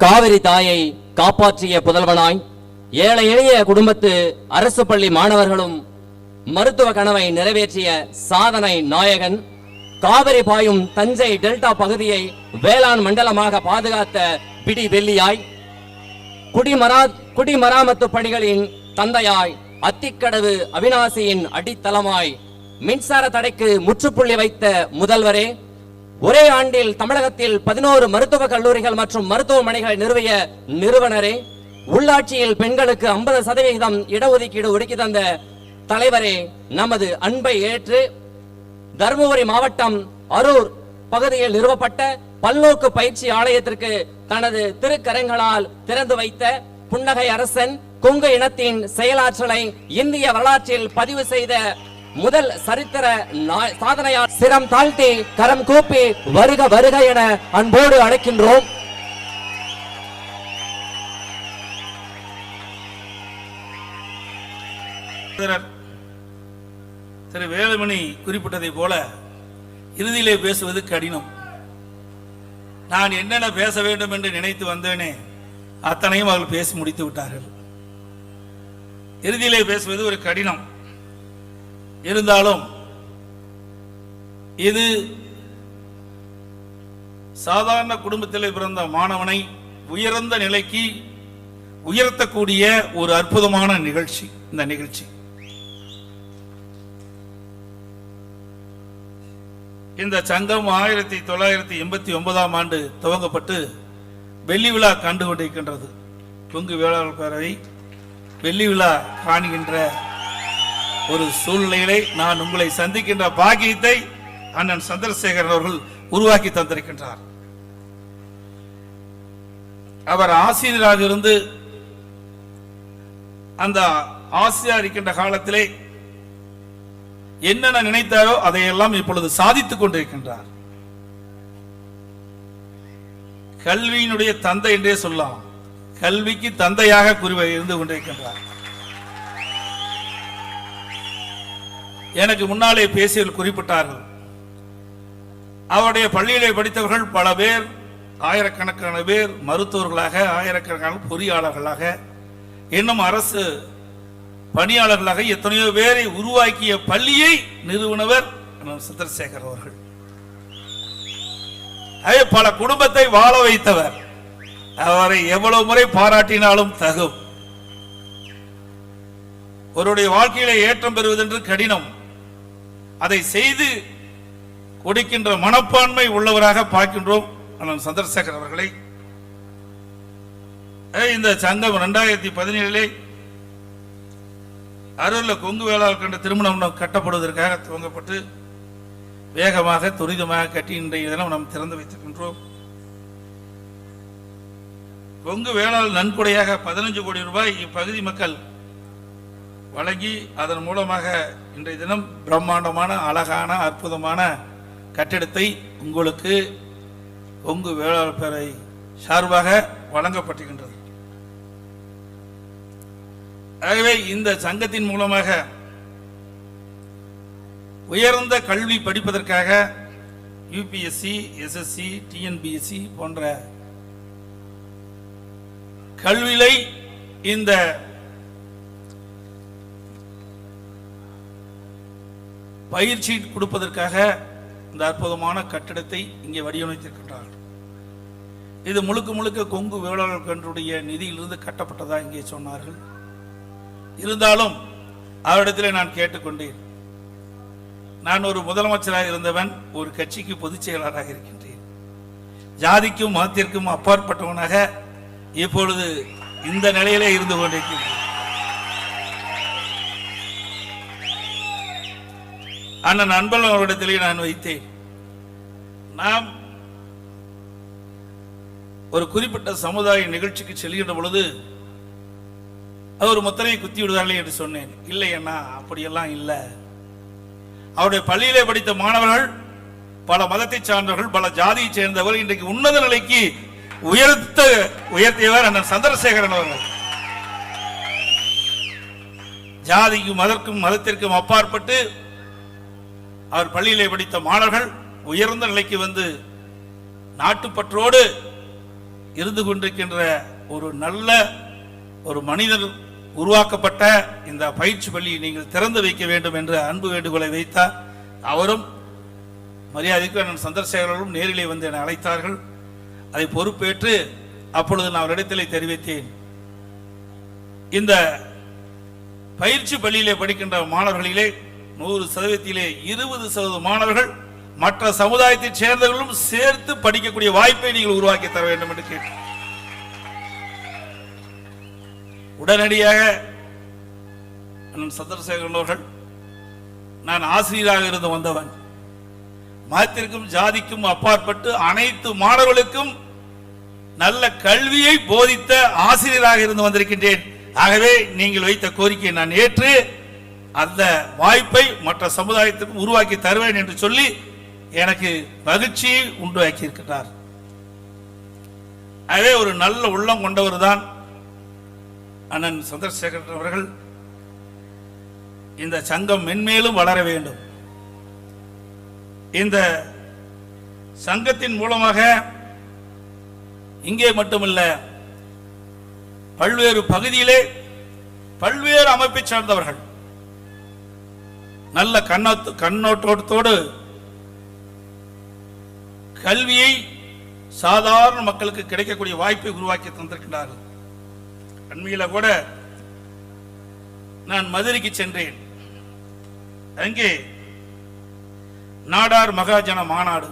காவிரி தாயை காப்பாற்றிய புதல்வனாய் ஏழை எளிய குடும்பத்து அரசு பள்ளி மாணவர்களும் மருத்துவ கனவை நிறைவேற்றிய சாதனை நாயகன் காவிரி பாயும் தஞ்சை டெல்டா பகுதியை வேளாண் மண்டலமாக பாதுகாத்த பிடி வெள்ளியாய் குடிமரா குடிமராமத்து பணிகளின் தந்தையாய் அத்திக்கடவு அவிநாசியின் அடித்தளமாய் மின்சார தடைக்கு முற்றுப்புள்ளி வைத்த முதல்வரே ஒரே ஆண்டில் தமிழகத்தில் பதினோரு மருத்துவ கல்லூரிகள் மற்றும் மருத்துவமனைகளை நிறுவிய நிறுவனரே உள்ளாட்சியில் பெண்களுக்கு ஐம்பது சதவிகிதம் இடஒதுக்கீடு ஒதுக்கி தந்த தலைவரே நமது அன்பை ஏற்று தருமபுரி மாவட்டம் அரூர் பகுதியில் நிறுவப்பட்ட பல்நோக்கு பயிற்சி ஆலயத்திற்கு தனது திருக்கரங்களால் திறந்து வைத்த புன்னகை அரசன் கொங்கு இனத்தின் செயலாற்றலை இந்திய வரலாற்றில் பதிவு செய்த முதல் சரித்திர சாதனையால் சிரம் தாழ்த்தி கரம் கூப்பி வருக வருக என அன்போடு அழைக்கின்றோம். திரு வேலுமணி குறிப்பிட்டதை போல இறுதியிலே பேசுவது கடினம். நான் என்னென்ன பேச வேண்டும் என்று நினைத்து வந்தேனே அத்தனையும் அவர்கள் பேசி முடித்து விட்டார்கள். இறுதியிலே பேசுவது ஒரு கடினம். இருந்தாலும் இது சாதாரண குடும்பத்தில் பிறந்த மாணவனை உயர்ந்த நிலைக்கு உயர்த்தக்கூடிய ஒரு அற்புதமான நிகழ்ச்சி இந்த நிகழ்ச்சி. இந்த சங்கம் ஆயிரத்தி தொள்ளாயிரத்தி எண்பத்தி ஒன்பதாம் ஆண்டு துவங்கப்பட்டு வெள்ளி விழா கண்டு கொண்டிருக்கின்றது. கொங்கு வேளாளர் பேரவை வெள்ளி விழா காணுகின்ற ஒரு சூழ்நிலையிலே நான் உங்களை சந்திக்கின்ற பாக்கியத்தை அண்ணன் சந்திரசேகரன் அவர்கள் உருவாக்கி தந்திருக்கின்றார். அவர் ஆசிரியராக இருந்து அந்த ஆசிரியர் இருக்கின்ற காலத்திலே என்னென்ன நினைத்தாரோ அதையெல்லாம் இப்பொழுது சாதித்துக் கொண்டிருக்கின்றார். கல்வியினுடைய தந்தை என்றே சொல்லலாம். கல்விக்கு தந்தையாக குறிவை இருந்து கொண்டிருக்கின்றார். எனக்கு முன்னாலே பேசியவர்கள் குறிப்பிட்டார்கள். அவருடைய பள்ளியிலே படித்தவர்கள் பல பேர் ஆயிரக்கணக்கான பேர் மருத்துவர்களாக ஆயிரக்கணக்கான பொறியாளர்களாக இன்னும் அரசு பணியாளர்களாக எத்தனையோ பேரை உருவாக்கிய பள்ளியை நிறுவனவர் சந்திரசேகர் அவர்கள். அதே பல குடும்பத்தை வாழ வைத்தவர். அவரை எவ்வளவு முறை பாராட்டினாலும் தகும். ஒருவருடைய வாழ்க்கையில ஏற்றம் பெறுவதென்று கடினம். அதை செய்து கொடுக்கின்ற மனப்பான்மை உள்ளவராக பார்க்கின்றோம். அண்ணன் சந்திரசேகர் அவர்களை. இந்த சங்கம் ரெண்டாயிரத்தி பதினேழிலே அரூர்ல கொங்கு வேளாளர் கண்ட திருமணம் கட்டப்படுவதற்காக துவங்கப்பட்டு வேகமாக துரிதமாக கட்டி இன்றைய தினம் நாம் திறந்து வைத்திருக்கின்றோம். கொங்கு வேளாளர் நன்கொடையாக பதினஞ்சு கோடி ரூபாய் இப்பகுதி மக்கள் வழங்கி அதன் மூலமாக இன்றைய தினம் பிரம்மாண்டமான அழகான அற்புதமான கட்டிடத்தை உங்களுக்கு ஒங்கு வேளாளர் சார்பாக வழங்கப்பட்டிருக்கின்றது. ஆகவே இந்த சங்கத்தின் மூலமாக உயர்ந்த கல்வி படிப்பதற்காக யூபிஎஸ்சி எஸ்எஸ்சி டிஎன்பிஎஸ்சி போன்ற கல்வியை இந்த பயிற்சி கொடுப்பதற்காக இந்த அற்புதமான கட்டிடத்தை இங்கே வடிவமைத்திருக்கின்றார்கள். இது முழுக்க முழுக்க கொங்கு வேளாளர் கன்றுடைய நிதியிலிருந்து கட்டப்பட்டதா இங்கே சொன்னார்கள். இருந்தாலும் அவரிடத்திலே நான் கேட்டுக்கொண்டேன். நான் ஒரு முதலமைச்சராக இருந்தவன் ஒரு கட்சிக்கு பொதுச் செயலாளராக இருக்கின்றேன். ஜாதிக்கும் மதத்திற்கும் அப்பாற்பட்டவனாக இப்பொழுது இந்த நிலையிலே இருந்து கொண்டிருக்கின்றேன். அண்ணன் அன்பழகன் அவரிடத்திலே நான் வைத்தேன். நாம் ஒரு குறிப்பிட்ட சமுதாய நிகழ்ச்சிக்கு செல்கின்ற பொழுது அவர் ஒரு குத்தி விடுவார்களே என்று சொன்னேன். இல்லை அண்ணா அப்படியெல்லாம் இல்லை. அவருடைய பள்ளியிலே படித்த மாணவர்கள் பல மதத்தை சார்ந்தவர்கள் பல ஜாதியை சேர்ந்தவர்கள் இன்றைக்கு உன்னத நிலைக்கு உயர்த்த உயர்த்தியவர் அண்ணன் சந்திரசேகரன் அவர்கள். ஜாதிக்கும் மதற்கும் மதத்திற்கும் அப்பாற்பட்டு அவர் பள்ளியிலே படித்த மாணவர்கள் உயர்ந்த நிலைக்கு வந்து நாட்டுப்பற்றோடு இருந்து கொண்டிருக்கின்ற ஒரு நல்ல ஒரு மனிதர் உருவாக்கப்பட்ட இந்த பயிற்சி பள்ளியை நீங்கள் திறந்து வைக்க வேண்டும் என்ற அன்பு வேண்டுகோளை வைத்தார். அவரும் மரியாதைக்கு அண்ணன் சந்திரசேகரரும் நேரிலே வந்து என்னை அழைத்தார்கள். அதை பொறுப்பேற்று அப்பொழுது நான் அவரிடத்திலே தெரிவித்தேன். இந்த பயிற்சி பள்ளியிலே படிக்கின்ற மாணவர்களிலே நூறு சதவீதத்திலே இருபது சதவீத மாணவர்கள் மற்ற சமுதாயத்தைச் சேர்ந்தவர்களும் சேர்த்து படிக்கக்கூடிய வாய்ப்பை நீங்கள் உருவாக்கி தர வேண்டும் என்று கேட்டு உடனடியாக சந்திரசேகரன் அவர்கள் நான் ஆசிரியராக இருந்து வந்தவன். மதத்திற்கும் ஜாதிக்கும் அப்பாற்பட்டு அனைத்து மாணவர்களுக்கும் நல்ல கல்வியை போதித்த ஆசிரியராக இருந்து வந்திருக்கின்றேன். ஆகவே நீங்கள் வைத்த கோரிக்கையை நான் ஏற்று அந்த வாய்ப்பை மற்ற சமுதாயத்துக்கு உருவாக்கி தருவேன் என்று சொல்லி எனக்கு மகிழ்ச்சியை உண்டாக்கி இருக்கின்றார் அதே ஒரு நல்ல உள்ளம் கொண்டவர் தான் அண்ணன் சந்திரசேகரன் அவர்கள். இந்த சங்கம் மென்மேலும் வளர வேண்டும். இந்த சங்கத்தின் மூலமாக இங்கே மட்டுமல்ல பல்வேறு பகுதியிலே பல்வேறு அமைப்பை சார்ந்தவர்கள் நல்ல கண்ணோத்து கண்ணோட்டத்தோடு கல்வியை சாதாரண மக்களுக்கு கிடைக்கக்கூடிய வாய்ப்பை உருவாக்கி தந்திருக்கிறார்கள் அண்மையில கூட நான் மதுரைக்கு சென்றேன். அங்கே நாடார் மகாஜன மாநாடு.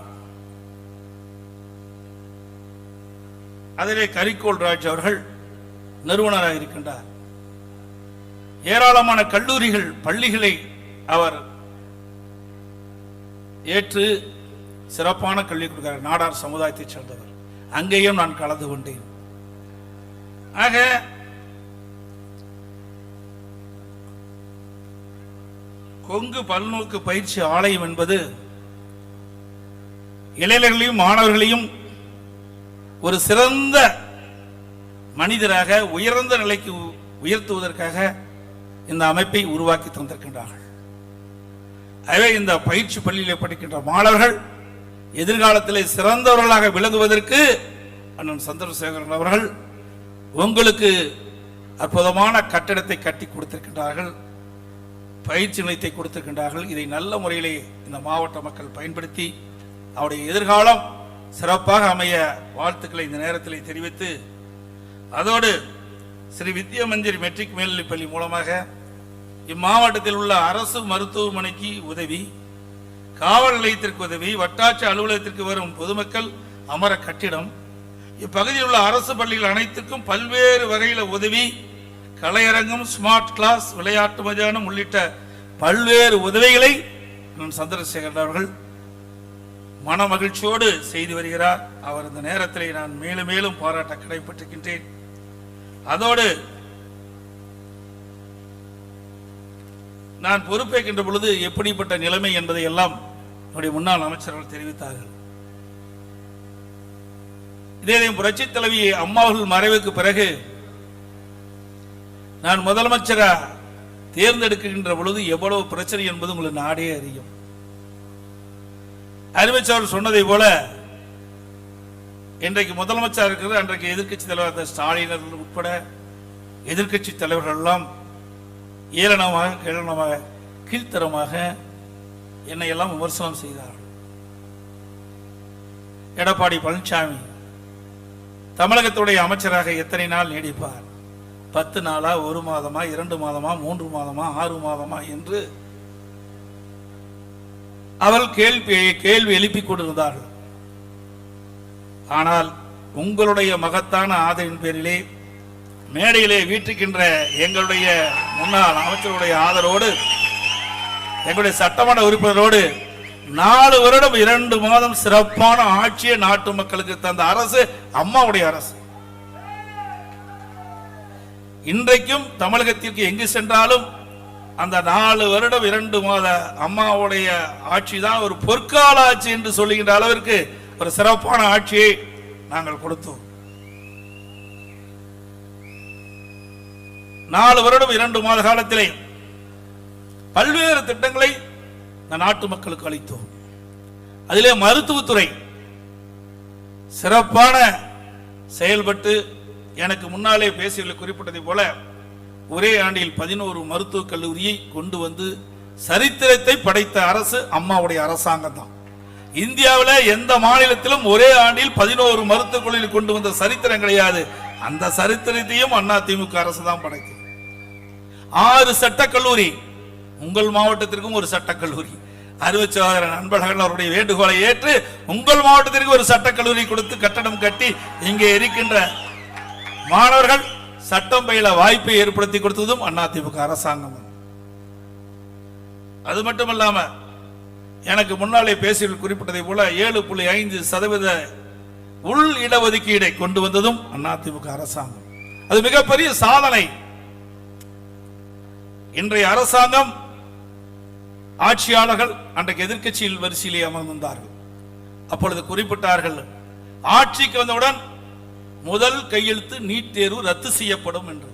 அதிலே கரிகோல் ராஜ் அவர்கள் நிறுவனராக இருக்கின்றார் ஏராளமான கல்லூரிகள் பள்ளிகளை அவர் ஏற்று சிறப்பான கல்வி கொடுக்கிறார். நாடார் சமுதாயத்தைச் சேர்ந்தவர். அங்கேயும் நான் கலந்து கொண்டேன். ஆக கொங்கு பல்நோக்கு பயிற்சி ஆலயம் என்பது இளைஞர்களையும் மாணவர்களையும் ஒரு சிறந்த மனிதராக உயர்ந்த நிலைக்கு உயர்த்துவதற்காக இந்த அமைப்பை உருவாக்கி தந்திருக்கின்றார்கள். எனவே இந்த பயிற்சி பள்ளியில் படிக்கின்ற மாணவர்கள் எதிர்காலத்தில் சிறந்தவர்களாக விளங்குவதற்கு அண்ணன் சந்திரசேகரன் அவர்கள் உங்களுக்கு அற்புதமான கட்டிடத்தை கட்டி கொடுத்திருக்கின்றார்கள் பயிற்சி நிலையத்தை கொடுத்திருக்கின்றார்கள். இதை நல்ல முறையிலே இந்த மாவட்ட மக்கள் பயன்படுத்தி அவருடைய எதிர்காலம் சிறப்பாக அமைய வாழ்த்துக்களை இந்த நேரத்தில் தெரிவித்து அதோடு ஸ்ரீ வித்யா மந்திர் மெட்ரிக் மேல்நிலைப் பள்ளி மூலமாக இம்மாவட்டத்தில் உள்ள அரசு மருத்துவமனைக்கு உதவி காவல் நிலையத்திற்கு உதவி வட்டாட்சி அலுவலகத்திற்கு வரும் பொதுமக்கள் அமர கட்டிடம் இப்பகுதியில் உள்ள அரசு பள்ளிகள் அனைத்துக்கும் பல்வேறு வகையில் உதவி கலையரங்கம் ஸ்மார்ட் கிளாஸ் விளையாட்டு மைதானம் உள்ளிட்ட பல்வேறு உதவிகளை நான் சந்திரசேகர் அவர்கள் மன மகிழ்ச்சியோடு செய்து வருகிறார். அவர் இந்த நேரத்திலே நான் மேலும் மேலும் பாராட்ட கடைப்பட்டிருக்கின்றேன் அதோடு நான் பொறுப்பேற்கின்ற பொழுது எப்படிப்பட்ட நிலைமை என்பதை எல்லாம் என்னுடைய முன்னாள் அமைச்சர்கள் தெரிவித்தார்கள். இதே புரட்சி தலைவி அம்மாவர்கள் மறைவுக்கு பிறகு நான் முதலமைச்சரா தேர்ந்தெடுக்கின்ற பொழுது எவ்வளவு பிரச்சனை என்பது உங்களுக்கு நாடே அறியும். அறிவிச்சவர் சொன்னதை போல இன்றைக்கு முதலமைச்சர் இருக்கிறது அன்றைக்கு எதிர்க்கட்சி தலைவர் அந்த உட்பட எதிர்க்கட்சி தலைவர்கள் எல்லாம் ஏளனமாக கேளனமாக கீழ்த்தரமாக என்னை எல்லாம் விமர்சனம் செய்தார்கள் எடப்பாடி பழனிசாமி தமிழகத்துடைய அமைச்சராக எத்தனை நாள் நீடிப்பார்? பத்து நாளா ஒரு மாதமா இரண்டு மாதமா மூன்று மாதமா ஆறு மாதமா என்று அவள் கேள்வி கேள்வி எழுப்பிக் கொண்டிருந்தார்கள். ஆனால் உங்களுடைய மகத்தான ஆதரவின் பேரிலே மேடையிலே வீட்டுக்கின்ற எங்களுடைய முன்னாள் அமைச்சருடைய ஆதரவோடு எங்களுடைய சட்டமன்ற உறுப்பினரோடு நாலு வருடம் இரண்டு மாதம் சிறப்பான ஆட்சியை நாட்டு மக்களுக்கு தந்த அரசு அம்மாவுடைய அரசு. இன்றைக்கும் தமிழகத்திற்கு எங்கு சென்றாலும் அந்த நாலு வருடம் இரண்டு மாத அம்மாவுடைய ஆட்சி தான் ஒரு பொற்கால ஆட்சி என்று சொல்லுகின்ற அளவிற்கு ஒரு சிறப்பான ஆட்சியை நாங்கள் கொடுத்தோம். நாலு வருடம் இரண்டு மாத காலத்திலே பல்வேறு திட்டங்களை நாட்டு மக்களுக்கு அளித்தோம். அதிலே மருத்துவத்துறை சிறப்பான செயல்பட்டு எனக்கு முன்னாலே பேசியவர்கள் குறிப்பிட்டதை போல ஒரே ஆண்டில் பதினோரு மருத்துவக் கல்லூரியை கொண்டு வந்து சரித்திரத்தை படைத்த அரசு அம்மாவுடைய அரசாங்கம் தான். இந்தியாவில் எந்த மாநிலத்திலும் ஒரே ஆண்டில் பதினோரு மருத்துவக் கல்லூரி கொண்டு வந்த சரித்திரம் கிடையாது. அந்த சரித்திரத்தையும் அண்ணா திமுக அரசு தான் படைத்தது. ஆறு சட்டக்கல்லூரி. உங்கள் மாவட்டத்திற்கும் ஒரு சட்டக்கல்லூரி. அறுபச்சோதர நண்பர்கள் அவருடைய வேண்டுகோளை ஏற்று உங்கள் மாவட்டத்திற்கு ஒரு சட்டக்கல்லூரி கொடுத்து கட்டடம் கட்டி இங்கே இருக்கின்ற மாணவர்கள் சட்டம் பயில வாய்ப்பை ஏற்படுத்தி கொடுத்ததும் அதிமுக அரசாங்கம். அது மட்டுமல்லாம எனக்கு முன்னாலே பேசியவர்கள் குறிப்பிட்டதை போல ஏழு புள்ளி ஐந்து சதவீத உள் இடஒதுக்கீடை கொண்டு வந்ததும் அதிமுக அரசாங்கம். அது மிகப்பெரிய சாதனை. இன்றைய அரசாங்கம் ஆட்சியாளர்கள் அன்றைக்கு எதிர்கட்சியில் வரிசையிலே அமர்ந்திருந்தார்கள். அப்பொழுது குறிப்பிட்டார்கள் ஆட்சிக்கு வந்தவுடன் முதல் கையெழுத்து நீட் தேர்வு ரத்து செய்யப்படும் என்று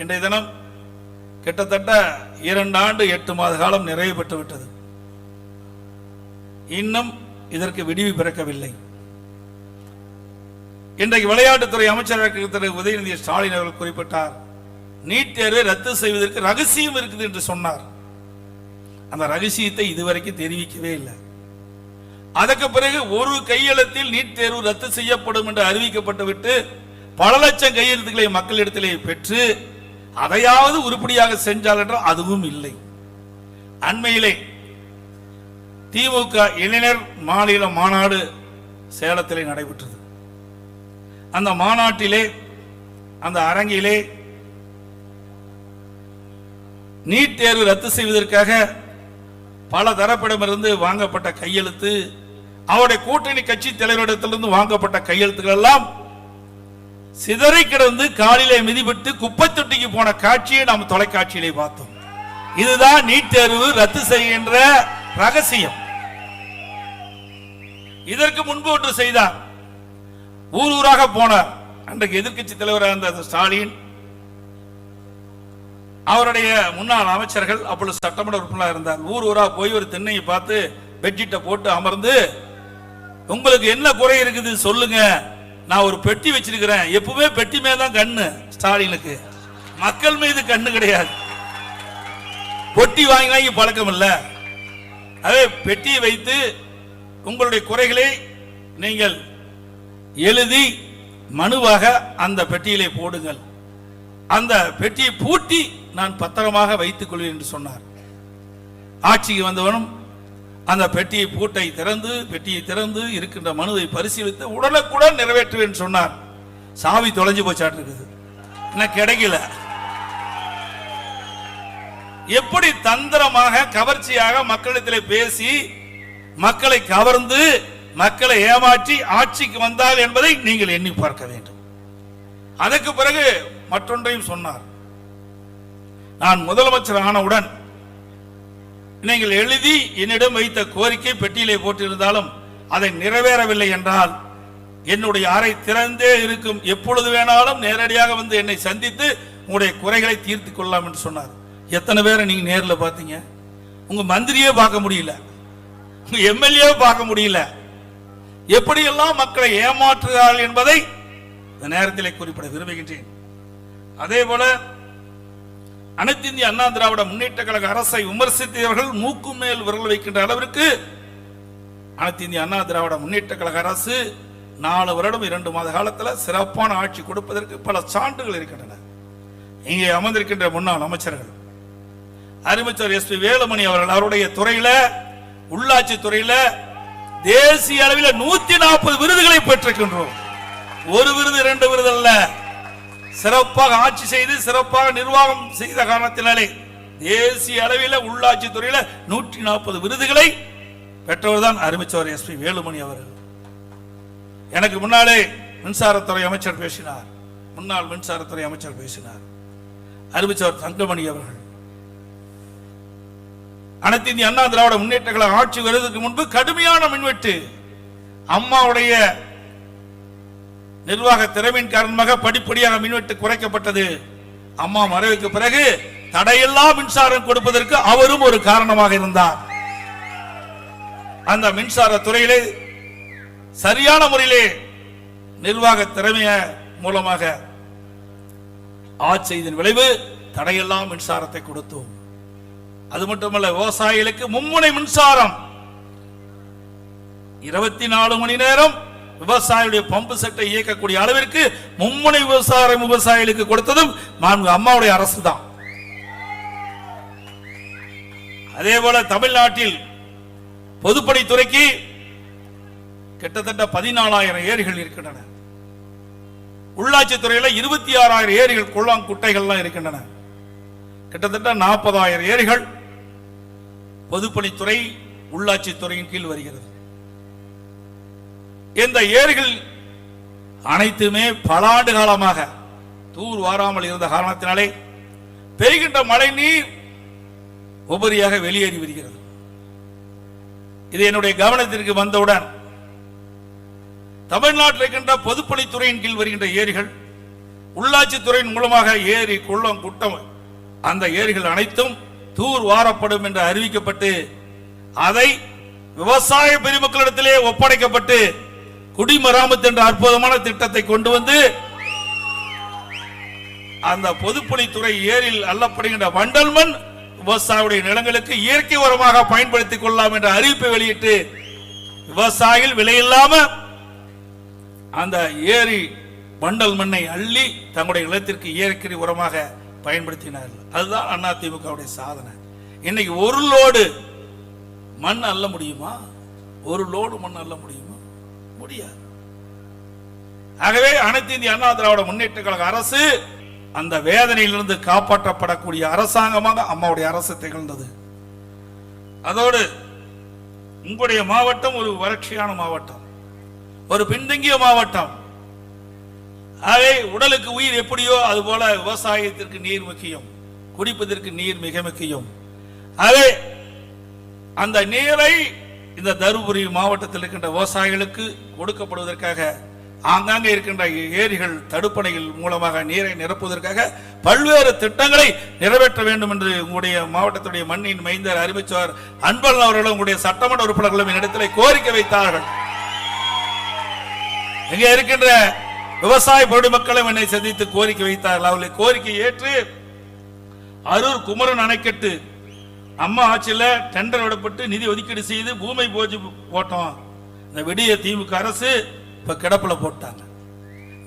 இன்றைய தினம் கிட்டத்தட்ட இரண்டு ஆண்டு எட்டு மாத காலம் நிறைவு பெற்று விட்டது இன்னும் இதற்கு விடிவு பிறக்கவில்லை. இன்றைக்கு விளையாட்டுத்துறை அமைச்சராக திரு உதயநிதி ஸ்டாலின் அவர்கள் குறிப்பிட்டார் நீட் தேர்வை ரத்து செய்வதற்கு ரகசியம் இருக்குது என்று சொன்னார். அந்த ரகசியத்தை இதுவரைக்கும் தெரிவிக்கவே இல்லை. அதற்கு பிறகு ஒரு கையெழுத்தில் நீட் தேர்வு ரத்து செய்யப்படும் என்று அறிவிக்கப்பட்டு விட்டு பல லட்சம் கையெழுத்துக்களை மக்களிடத்திலே பெற்று அதையாவது உருப்படியாக செஞ்சால் என்றால் அதுவும் இல்லை. அண்மையிலே திமுக இளைஞர் மாநில மாநாடு சேலத்திலே நடைபெற்றது. அந்த மாநாட்டிலே அந்த அரங்கிலே நீட் தேர்வு ரத்து செய்வதற்காக பல தரப்பிடமிருந்து வாங்கப்பட்ட கையெழுத்து அவருடைய கூட்டணி கட்சி தலைவரிடத்திலிருந்து வாங்கப்பட்ட கையெழுத்துக்கள் எல்லாம் சிதறி கிடந்து காலிலே மிதிபட்டு குப்பை தொட்டிக்கு போன காட்சியை நாம் தொலைக்காட்சியிலே பார்த்தோம். இதுதான் நீட் தேர்வு ரத்து செய்கின்ற ரகசியம். இதற்கு முன்பு ஒன்று செய்தார். ஊர் ஊராக போனார். அன்றைக்கு எதிர்க்கட்சி தலைவராக இருந்த ஸ்டாலின் அவருடைய முன்னாள் அமைச்சர்கள் அப்பொழுது சட்டமன்ற உறுப்பினராக இருந்தார். ஊர் ஊரா போய் ஒரு திண்ணையை பார்த்து பெட்ஷீட்டை போட்டு அமர்ந்து உங்களுக்கு என்ன குறை இருக்குது சொல்லுங்க. நான் ஒரு பெட்டி வச்சிருக்கிறேன். எப்பவுமே பெட்டி மேல தான் கண்ணு. ஸ்டாலினுக்கு. மக்கள் மீது கண்ணு கிடையாது. பொட்டி வாங்கி வாங்கி பழக்கம் இல்ல. அதே பெட்டியை வைத்து உங்களுடைய குறைகளை நீங்கள் எழுதி மனுவாக அந்த பெட்டியிலே போடுங்கள். அந்த பெட்டியை பூட்டி நான் பத்திரமாக வைத்துக் கொள்வேன் என்று சொன்னார். ஆட்சிக்கு வந்தவனும் அந்த பெட்டியை பூட்டை திறந்து பெட்டியை திறந்து இருக்கின்ற மனுவை பரிசீலித்து உடனுக்குடன் நிறைவேற்றுவேன் சொன்னார். சாவி தொலைஞ்சு போச்சாட்டு இருக்குது. இன்னும் கிடைக்கல. எப்படி தந்திரமாக கவர்ச்சியாக மக்களிடத்தில் பேசி மக்களை கவர்ந்து மக்களை ஏமாற்றி ஆட்சிக்கு வந்தார் என்பதை நீங்கள் எண்ணி பார்க்க வேண்டும். அதற்கு பிறகு மற்றொன்றையும் சொன்னார். நான் முதலமைச்சர் ஆனவுடன் நீங்கள் எழுதி என்னிடம் வைத்த கோரிக்கை பெட்டியிலே போட்டிருந்தாலும் அதை நிறைவேறவில்லை என்றால் என்னுடைய அறை திறந்தே இருக்கும். எப்பொழுது வேணாலும் நேரடியாக வந்து என்னை சந்தித்து உங்களுடைய குறைகளை தீர்த்து கொள்ளலாம் என்று சொன்னார். எத்தனை பேரை நீங்க நேரில் பார்த்தீங்க? உங்க மந்திரியே பார்க்க முடியல. உங்க எம்எல்ஏ பார்க்க முடியல. எப்படியெல்லாம் மக்களை ஏமாற்றுகிறார்கள் என்பதை இந்த நேரத்திலே குறிப்பிட விரும்புகின்றேன். அதே போல அனைத்து இந்திய அண்ணா திராவிட முன்னேற்ற கழக அரசை விமர்சித்தவர்கள் மூக்கு மேல் விரல் வைக்கின்ற அளவிற்கு அனைத்து இந்திய அண்ணா திராவிட முன்னேற்ற கழக அரசு நாலு வருடம் இரண்டு மாத காலத்தில் சிறப்பான ஆட்சி கொடுப்பதற்கு பல சான்றுகள் இருக்கின்றன. இங்கே அமர்ந்திருக்கின்ற முன்னாள் அமைச்சர்கள். அறிவிச்சர் எஸ் பி வேலுமணி அவர்கள் அவருடைய துறையில உள்ளாட்சி துறையில தேசிய அளவில் நூத்தி நாற்பது விருதுகளை பெற்றிருக்கின்றோம். ஒரு விருது இரண்டு விருது அல்ல. சிறப்பாக ஆட்சி செய்து சிறப்பாக நிர்வாகம் செய்த காரணத்தினாலே தேசிய அளவில் உள்ளாட்சி துறையில நூற்றி நாற்பது விருதுகளை பெற்றவர் தான் அருமைச்சவர் எஸ் பி வேலுமணி அவர்கள். எனக்கு முன்னாலே மின்சாரத்துறை அமைச்சர் பேசினார். முன்னாள் மின்சாரத்துறை அமைச்சர் பேசினார். அருமைச்சவர் தங்கமணி அவர்கள். அனைத்து இந்திய அண்ணா திராவிட முன்னேற்றங்களை ஆட்சி வருவதற்கு முன்பு கடுமையான மின்வெட்டு அம்மாவுடைய நிர்வாக திறமையின் காரணமாக படிப்படியாக மின்வெட்டு குறைக்கப்பட்டது. அம்மா மறைவுக்கு பிறகு தடையில்லா மின்சாரம் கொடுப்பதற்கு அவரும் ஒரு காரணமாக இருந்தார். அந்த மின்சார துறையிலே சரியான முறையிலே நிர்வாக திறமைய மூலமாக ஆட்சியின் விளைவு தடையெல்லாம் மின்சாரத்தை கொடுத்தோம். அது மட்டுமல்ல விவசாயிகளுக்கு மும்முனை மின்சாரம். இருபத்தி நாலு மணி நேரம் விவசாயியுடைய பம்பு செட்டை இயக்கக்கூடிய அளவிற்கு மும்முனை விவசாயம் விவசாயிகளுக்கு கொடுத்ததும் மாண்பு அம்மாவுடைய அரசு தான். அதே போல தமிழ்நாட்டில் பொதுப்பணித்துறைக்கு கிட்டத்தட்ட பதினாலாயிரம் ஏரிகள் இருக்கின்றன. உள்ளாட்சி துறையில இருபத்தி ஆறாயிரம் ஏரிகள் குள்ளாங் குட்டைகள்லாம் இருக்கின்றன. கிட்டத்தட்ட நாற்பதாயிரம் ஏரிகள் பொதுப்பணித்துறை உள்ளாட்சித்துறையின் கீழ் வருகிறது. இந்த ஏரிகள் அனைத்துமே பல ஆண்டு காலமாக தூர் வாராமல் இருந்த காரணத்தினாலே பெய்கின்ற மழை நீர் உபரியாக வெளியேறி வருகிறது. இது என்னுடைய கவனத்திற்கு வந்தவுடன் தமிழ்நாட்டில் இருக்கின்ற பொதுப்பணித்துறையின் கீழ் வருகின்ற ஏரிகள் உள்ளாட்சி துறையின் மூலமாக ஏரி குள்ளம் குட்டம் அந்த ஏரிகள் அனைத்தும் தூர் வாரப்படும் என்று அறிவிக்கப்பட்டு அதை விவசாய பெருமக்களிடத்திலே ஒப்படைக்கப்பட்டு குடிமராமத்து என்ற அற்புதமான திட்டத்தை கொண்டு வந்து அந்த பொதுப்பணித்துறை ஏரில் அள்ளப்படுகின்ற வண்டல் மண் விவசாயியுடைய நிலங்களுக்கு இயற்கை உரமாக பயன்படுத்திக் கொள்ளலாம் என்ற அறிவிப்பை வெளியிட்டு விவசாயிகள் விலையில்லாம அந்த ஏரி வண்டல் மண்ணை அள்ளி தங்களுடைய நிலத்திற்கு இயற்கை உரமாக பயன்படுத்தினார்கள். அதுதான் அதிமுகவுடைய சாதனை. இன்னைக்கு ஒரு லோடு மண் அள்ள முடியுமா? ஒரு லோடு மண் அள்ள முடியுமா? முடியாது. ஆகவே அனைத்து இந்திய அண்ணா திராவிட முன்னேற்ற கழக அரசு அந்த வேதனையிலிருந்து காப்பாற்றப்படக்கூடிய அரசாங்கமாக அம்மாவுடைய அரசு திகழ்ந்தது. அதோடு உங்களுடைய மாவட்டம் ஒரு வறட்சியான மாவட்டம் ஒரு பின்தங்கிய மாவட்டம். ஆகவே உடலுக்கு உயிர் எப்படியோ அது போல விவசாயத்திற்கு நீர் முக்கியம் குடிப்பதற்கு நீர் மிக முக்கியம். ஆகவே அந்த நீரை இந்த தருமபுரி மாவட்டத்தில் இருக்கின்ற விவசாயிகளுக்கு கொடுக்கப்படுவதற்காக ஆங்காங்கே இருக்கின்ற ஏரிகள் தடுப்பணைகள் மூலமாக நீரை நிரப்புவதற்காக பல்வேறு திட்டங்களை நிறைவேற்ற வேண்டும் என்று உங்களுடைய மாவட்டத்துடைய மண்ணின் மைந்தர் அறிவிச்சவர் அன்பழன் அவர்களும் உங்களுடைய சட்டமன்ற உறுப்பினர்களும் என்னிடத்தில் கோரிக்கை வைத்தார்கள். இங்கே இருக்கின்ற விவசாய பொதுமக்களும் என்னை சந்தித்து கோரிக்கை வைத்தார்கள். அவர்களை கோரிக்கை ஏற்று அரூர் குமரன் அணைக்கட்டு அம்மா ஆட்சியில் டெண்டர் விடப்பட்டு நிதி ஒதுக்கீடு செய்து பூமை போச்சு போட்டோம். இந்த விடிய திமுக அரசு இப்போ கிடப்பில் போட்டாங்க.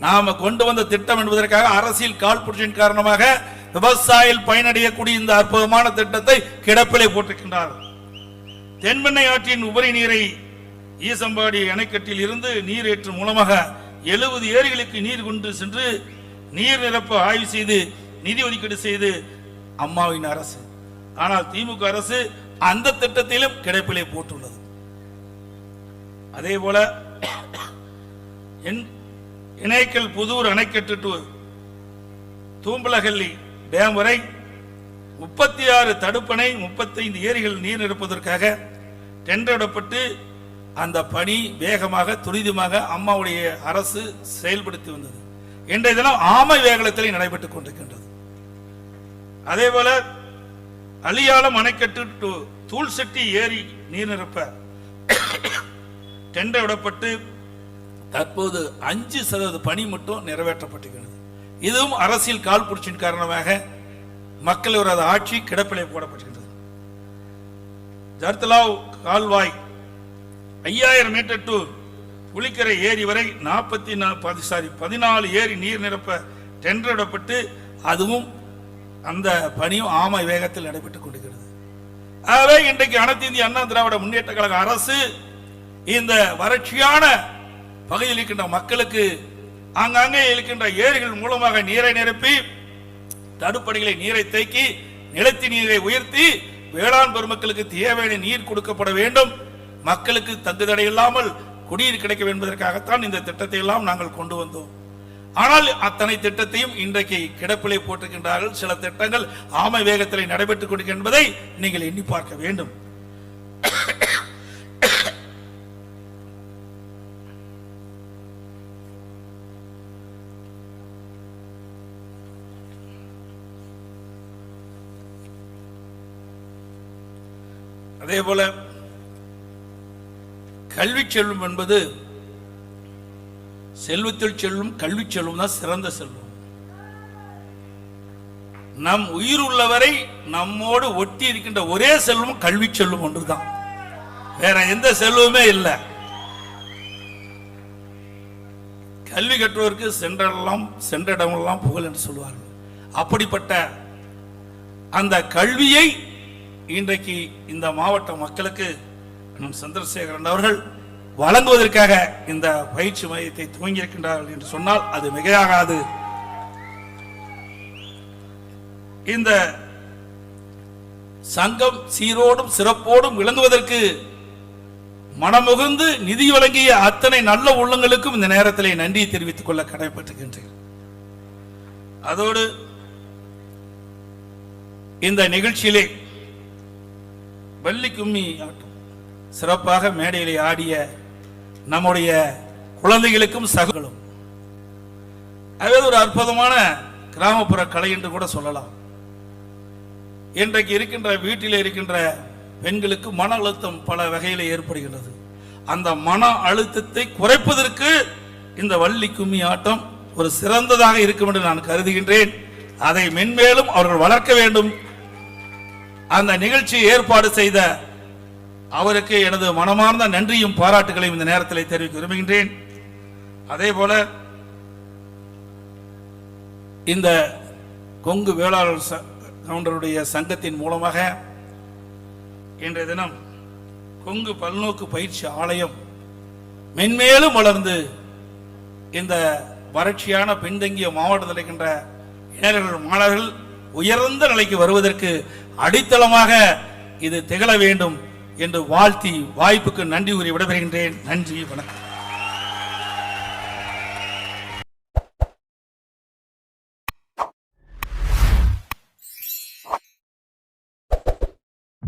நாம கொண்டு வந்த திட்டம் என்பதற்காக அரசியல் காழ்ப்புணர்ச்சியின் காரணமாக விவசாயிகள் பயனடையக்கூடிய இந்த அற்புதமான திட்டத்தை கிடப்பிலே போட்டிருக்கின்றார். தென்பெண்ணை ஆற்றின் உபரி நீரை ஈசம்பாடி அணைக்கட்டில் இருந்து நீர் ஏற்று மூலமாக எழுபது ஏரிகளுக்கு நீர் கொண்டு சென்று நீர் நிரப்ப ஆய்வு செய்து நிதி ஒதுக்கீடு செய்து அம்மாவின் அரசு ஆனால் திமுக அரசு அந்த திட்டத்திலும் கிடைப்பிலே போட்டுள்ளது. அதே போல இணைக்கல் புதூர் அணைக்கட்டு டு தூம்பலகல்லி டேம் வரை முப்பத்தி ஆறு தடுப்பணை முப்பத்தைந்து ஏரிகள் நீர் நிரப்பதற்காக டெண்டரிடப்பட்டு அந்த பணி வேகமாக துரிதமாக அம்மாவுடைய அரசு செயல்படுத்தி வந்தது. இன்றைய தினம் ஆமை வேகலத்தில் நடைபெற்றுக் கொண்டிருக்கின்றது. அதே போல அலியாலம் அணைக்கட்டு டு தூள்செட்டி ஏரி நீர் நிரப்ப டெண்டர் விடப்பட்டு தற்போது அஞ்சு சதவீத பணி மட்டும் நிறைவேற்றப்பட்டிருக்கிறது. இதுவும் அரசியல் காழ்ப்புணர்ச்சியின் காரணமாக மக்கள் ஒரு ஆட்சி கிடப்பிலே போடப்பட்டிருக்கிறது. ஜர்தலாவ் கால்வாய் ஐயாயிரம் மீட்டர் டு புலிக்கரை ஏரி வரை நாற்பத்தி சாரி பதினாலு ஏரி நீர் நிரப்ப டெண்டர் விடப்பட்டு அதுவும் அந்த பணியும் ஆமை வேகத்தில் நடைபெற்றுக் கொண்டிருக்கிறது. ஆகவே இன்றைக்கு அனைத்து இந்திய அண்ணா திராவிட முன்னேற்ற கழக அரசு இந்த வறட்சியான பகுதியில் இருக்கின்ற மக்களுக்கு ஆங்காங்கே இருக்கின்ற ஏரிகள் மூலமாக நீரை நிரப்பி தடுப்பணைகளை நீரை தேக்கி நிலத்தி நீரை உயர்த்தி வேளாண் பெருமக்களுக்கு தேவையான நீர் கொடுக்கப்பட வேண்டும். மக்களுக்கு தங்குதடை இல்லாமல் குடிநீர் கிடைக்க என்பதற்காகத்தான் இந்த திட்டத்தை எல்லாம் நாங்கள் கொண்டு வந்தோம். ஆனால் அத்தனை திட்டத்தையும் இன்றைக்கு கிடப்பிலே போட்டிருக்கின்றார்கள். சில திட்டங்கள் ஆமை வேகத்தில் நடைபெற்றுக் கொண்டிருக்கின்றதை என்பதை நீங்கள் எண்ணி பார்க்க வேண்டும். அதே போல கல்வி செல்வம் என்பது செல்வத்தில் செல்லும் கல்வி செல்வம் தான் சிறந்த செல்வம். நம் உயிர் உள்ளவரை நம்மோடு ஒட்டி இருக்கின்ற ஒரே செல்வம் கல்வி செல்வம் ஒன்றுதான். வேற எந்த செல்வமே இல்லை. கல்வி கற்றோருக்கு சென்றெல்லாம் சென்ற இடமெல்லாம் புகழ் என்று சொல்வார்கள். அப்படிப்பட்ட அந்த கல்வியை இன்றைக்கு இந்த மாவட்ட மக்களுக்கு நம் சந்திரசேகரன் அவர்கள் வழங்குவதற்காக இந்த பயிற்சி மையத்தை துவங்கியிருக்கின்றார்கள் என்று சொன்னால் அது மிகையாகாது. இந்த சங்கம் சீரோடும் சிறப்போடும் விளங்குவதற்கு மனமுகுந்து நிதி வழங்கிய அத்தனை நல்ல உள்ளங்களுக்கும் இந்த நேரத்திலே நன்றி தெரிவித்துக் கொள்ள கடமைப்பட்டுகின்றேன் அதோடு இந்த நிகழ்ச்சியிலே வள்ளி கும்மி ஆட்டம் சிறப்பாக மேடையிலே ஆடிய நம்முடைய குழந்தைகளுக்கும் சகலும் அது ஒரு அற்புதமான கிராமப்புற கலை என்று கூட சொல்லலாம். இன்றைக்கு இருக்கின்ற வீட்டில் இருக்கின்ற பெண்களுக்கு மன அழுத்தம் பல வகையில் ஏற்படுகின்றது. அந்த மன அழுத்தத்தை குறைப்பதற்கு இந்த வள்ளி கும்மி ஆட்டம் ஒரு சிறந்ததாக இருக்கும் என்று நான் கருதுகின்றேன். அதை மென்மேலும் அவர்கள் வளர்க்க வேண்டும். அந்த நிகழ்ச்சி ஏற்பாடு செய்த அவருக்கு எனது மனமார்ந்த நன்றியும் பாராட்டுகளையும் இந்த நேரத்தில் தெரிவிக்க விரும்புகின்றேன். அதே போல இந்த கொங்கு வேளாளர் ச- கவுண்டருடைய சங்கத்தின் மூலமாக இன்றைய தினம் கொங்கு பல்நோக்கு பயிற்சி ஆலயம் மென்மேலும் வளர்ந்து இந்த வறட்சியான பின்தங்கிய மாவட்டத்தில் இருக்கின்ற இளைஞர்கள் மாணவர்கள் உயர்ந்த நிலைக்கு வருவதற்கு அடித்தளமாக இது திகழ வேண்டும் என்று வாழ்த்தி வாய்ப்புக்கு நன்றி கூறி விடைபெறுகின்றேன். நன்றி வணக்கம்.